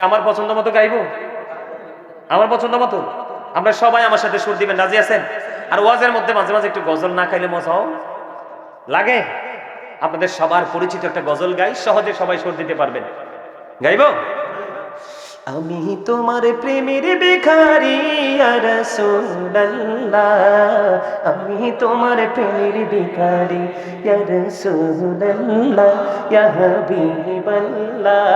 আমার পছন্দ মতো গাইবো? আমার পছন্দ মতো? আমরা সবাই আমার সাথে সুর দিবেন, রাজি আছেন? আর ওয়াজের মধ্যে মাঝে মাঝে একটু গজল না খাইলে মজাও লাগে? আপনাদের সবার পরিচিত একটা গজল গাই, সহজে সবাই সুর দিতে পারবেন। গাইবো? আমি তোমার প্রেমের বেখারি আমি তোমার প্রেমের বেখারি রসুল্লাহ হাবিবাল্লাহ।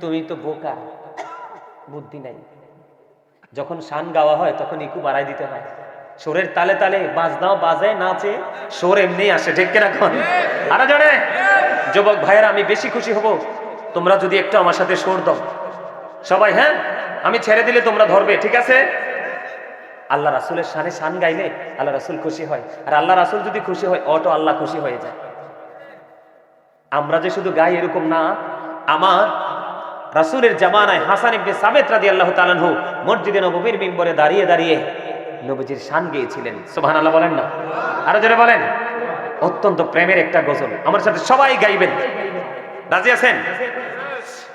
তুমি তো বোকা, বুদ্ধি নাই। যখন শান গাওয়া হয়, তখন ইকু বাড়াই দিতে হয়। সুরের তালে তালে বাজনাও বাজে, নাচে সুর এমনি আসে, ঠিক কিনা কোন? আরও জনে যুবক ভাইয়েরা, আমি বেশি খুশি হব। তোমরা যদি একটু আমার সাথে সুর দাও। সবাই হ্যাঁ? আমি ছেড়ে দিলে তোমরা ধরবে, ঠিক আছে? আল্লাহ রাসুলের শানে শান গাইলে আল্লাহ রাসুল খুশি হয়। আর আল্লাহ রাসুল যদি খুশি হয়, অটো আল্লাহ খুশি হয়ে যায়। আমরা যে শুধু গাই এরকম না আমার রাসুলের জামানায় হাসান ইবনে সাবেত রাদিয়াল্লাহু আল্লাহ তালানহু মসজিদে নবীর মিম্বরে দাঁড়িয়ে দাঁড়িয়ে নবীজির শান সোহান সুবহানাল্লাহ বলেন না? আরও জোরে বলেন। অত্যন্ত প্রেমের একটা গজল। আমার সাথে সবাই গাইবেন। রাজি আছেন?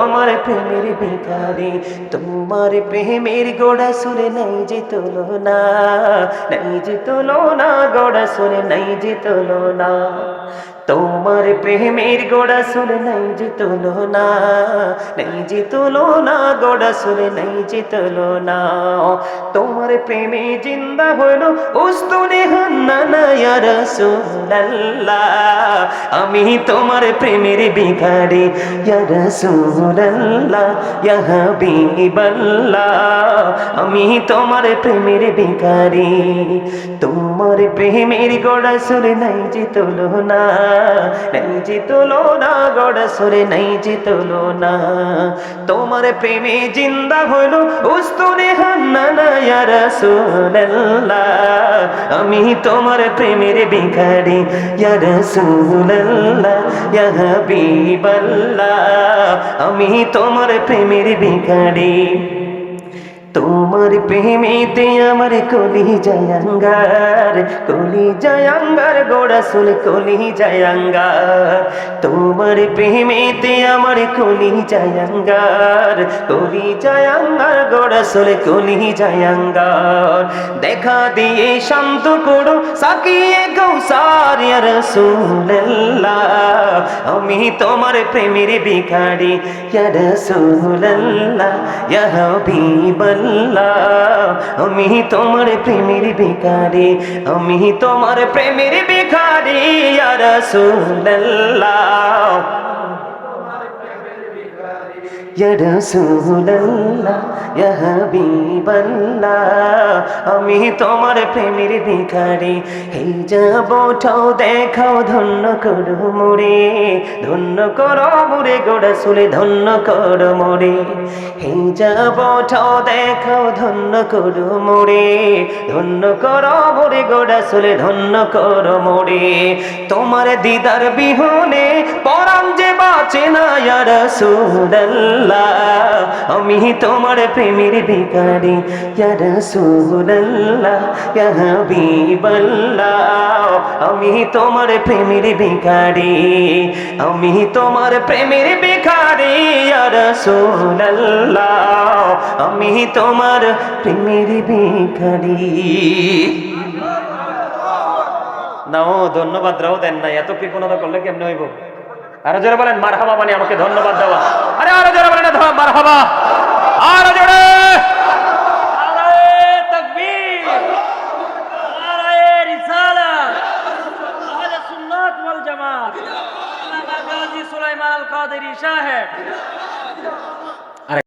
তোমার প্রেমের ভিখারি তোমার প্রেমের গোড়া সুরে নাই যে তোলো না নাই যে তোলো না গোড়া সুরে নাই যে তোলো না তোমার প্রেমের গোড়া সুরে নাই যে তোলো না নাই যে তোলো না গোড়া সুরে নাই যে তোলো না তোমার প্রেমে জিন্দা হইল। উস্তুনে আমি তোমার প্রেমের হাবিবাল্লাহ। আমি তোমার প্রেমের ভিখারি তোমার প্রেমের গোড়া সুরে নাই যে তোলো না নাই যে তোলো না গোড়া সুরে নাই যে তোলো না তোমার প্রেমে জিন্দা হইল। উস্তুনে হান্না না রাসূলুল্লাহ আমি তোমার প্রেমের ভিখারি। ইয়া রাসূলুল্লাহ ইয়া হাবিবাল্লাহ আমি তোমার প্রেমের ভিখারি। তোমার প্রেমেতে আমার কলি জয়াঙ্গার কলি জয়াঙ্গার গোড়া সুল কলি জয়াঙ্গার তোমার প্রেমেতে আমার কলি জয়াঙ্গার কলি জয়াঙ্গার গোড়া সুল কলি জয়াঙ্গার দেখা দিয়ে শান্ত করো আমি তোমার প্রেমের ভিখারি। রসুল্লাহ আমি তোমার প্রেমের ভিখারি, আমি তোমার প্রেমের ভিখারি। রাসূলুল্লাহ, ইয়া রাসূলুল্লাহ, ইয়া হাবিবাল্লাহ। আমি তোমার প্রেমের ভিখারি। হে যাব ঠাও, দেখাও, ধন্য করো মোরে। ধন্য করো মোরে গোড়া সুলে ধন্য করো মোরে। হে যাব ঠাও, দেখাও, ধন্য করো মোরে। ধন্য করো মোরে গোড়া সুলে ধন্য করো মোরে। তোমার দিদার বিহনে পরাম যে বাঁচে না, ইয়া রাসূলুল্লাহ। আমি তোমার প্রেমের ভিখারি, ইয়া রাসূলুল্লাহ। আমি তোমার প্রেমের ভিখারি, আমি তোমার প্রেমের ভিখারি রাসূলুল্লাহ, আমি তোমার প্রেমের ভিখারি। নাও ধন্যবাদ রাও দেন না এত কৃপণতা করলে কেমনে হইব? আরও জোরে বলেন মার হাবা মানে আমাকে ধন্যবাদ দেওয়া। আরে আরও জোরে বলেন মার হাবা আরও জোরে। रिशा है।